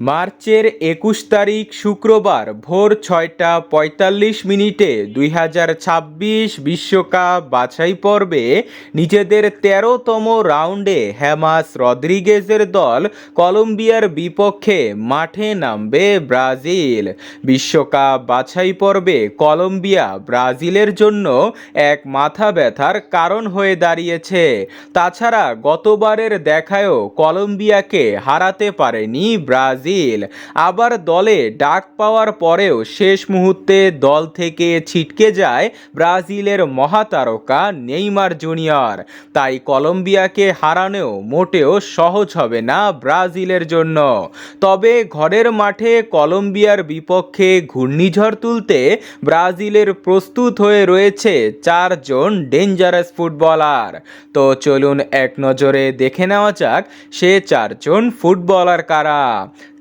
মার্চের একুশ তারিখ শুক্রবার ভোর ছয়টা পঁয়তাল্লিশ মিনিটে দুই হাজার ছাব্বিশ বিশ্বকাপ বাছাই পর্বে নিজেদের তেরোতম রাউন্ডে হ্যামাস রদ্রিগেজের দল কলম্বিয়ার বিপক্ষে মাঠে নামবে ব্রাজিল। বিশ্বকাপ বাছাই পর্বে কলম্বিয়া ব্রাজিলের জন্য এক মাথা ব্যথার কারণ হয়ে দাঁড়িয়েছে। তাছাড়া গতবারের দেখায়ও কলম্বিয়াকে হারাতে পারেনি ব্রাজিল। আবার দলে ডাক পাওয়ার পরেও শেষ মুহূর্তে দল থেকে ছিটকে যায় ব্রাজিলের মহাতারকা নেইমার জুনিয়র। তাই কলম্বিয়াকে হারানোও মোটেও সহজ হবে না ব্রাজিলের জন্য। তবে ঘরের মাঠে কলম্বিয়ার বিপক্ষে ঘূর্ণিঝড় তুলতে ব্রাজিলের প্রস্তুত হয়ে রয়েছে চারজন ডেঞ্জারাস ফুটবলার। তো চলুন এক নজরে দেখে নেওয়া যাক সে চারজন ফুটবলার কারা।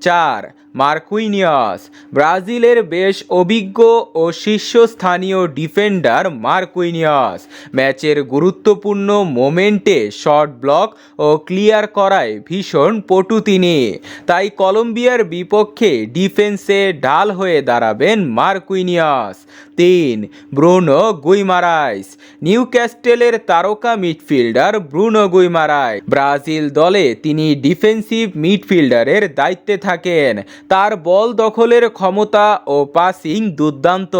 চার মার্কুইনিয়াস। ব্রাজিলের বেশ অভিজ্ঞ ও শীর্ষস্থানীয় ডিফেন্ডার মার্কুইনিয়াস। ম্যাচের গুরুত্বপূর্ণ মোমেন্টে শর্ট ব্লক ও ক্লিয়ার করায় ভীষণ পটু তিনি। তাই কলম্বিয়ার বিপক্ষে ডিফেন্সে ঢাল হয়ে দাঁড়াবেন মার্কুইনিয়াস। তিন, ব্রুনো গুইমারাইস নিউ ক্যাস্টেলের তারকা মিডফিল্ডার ব্রুনো গুইমারাই ব্রাজিল দলে তিনি ডিফেন্সিভ মিডফিল্ডারের দায়িত্বে থাকেন। তার বল দখলের ক্ষমতা ও পাসিং দুর্দান্ত।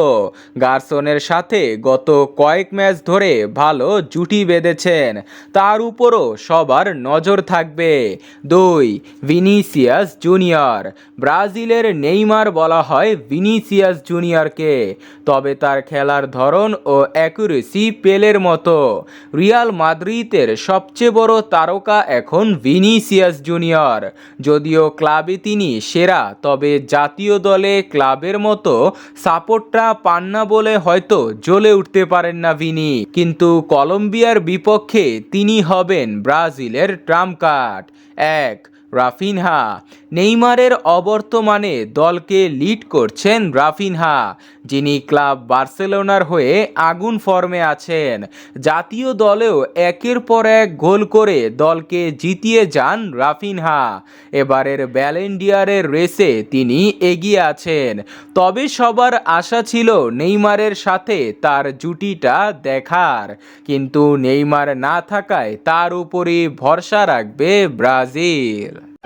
গার্সনের সাথে গত কয়েক ম্যাচ ধরে ভালো জুটি বেঁধেছেন। তার উপরও সবার নজর থাকবে। দুই, ভিনিসিয়াস জুনিয়র। ব্রাজিলের নেইমার বলা হয় ভিনিসিয়াস জুনিয়রকে। তবে তার খেলার ধরন ও অ্যাকুরেসি পেলের মতো। রিয়াল মাদ্রিদের সবচেয়ে বড় তারকা এখন ভিনিসিয়াস জুনিয়র। যদিও ক্লাবে তিনি সেরা তবে জাতীয় দলে ক্লাবের মতো সাপোর্টটা পান না বলে হয়তো জ্বলে উঠতে পারেন না ভিনি। কিন্তু কলম্বিয়ার বিপক্ষে তিনি হবেন ব্রাজিলের ট্রাম্প কার্ড এক, রাফিনহা। নেইমারের অবর্তমানে দলকে লিড করছেন রাফিনহা, যিনি ক্লাব বার্সেলোনার হয়ে আগুন ফর্মে আছেন। জাতীয় দলেও একের পর এক গোল করে দলকে জিতিয়ে যান রাফিনহা। এবারের ব্যালেন্ডিয়ারের রেসে তিনি এগিয়ে আছেন। তবে সবার আশা ছিল নেইমারের সাথে তার জুটিটা দেখার। কিন্তু নেইমার না থাকায় তার উপরে ভরসা রাখবে ব্রাজিল।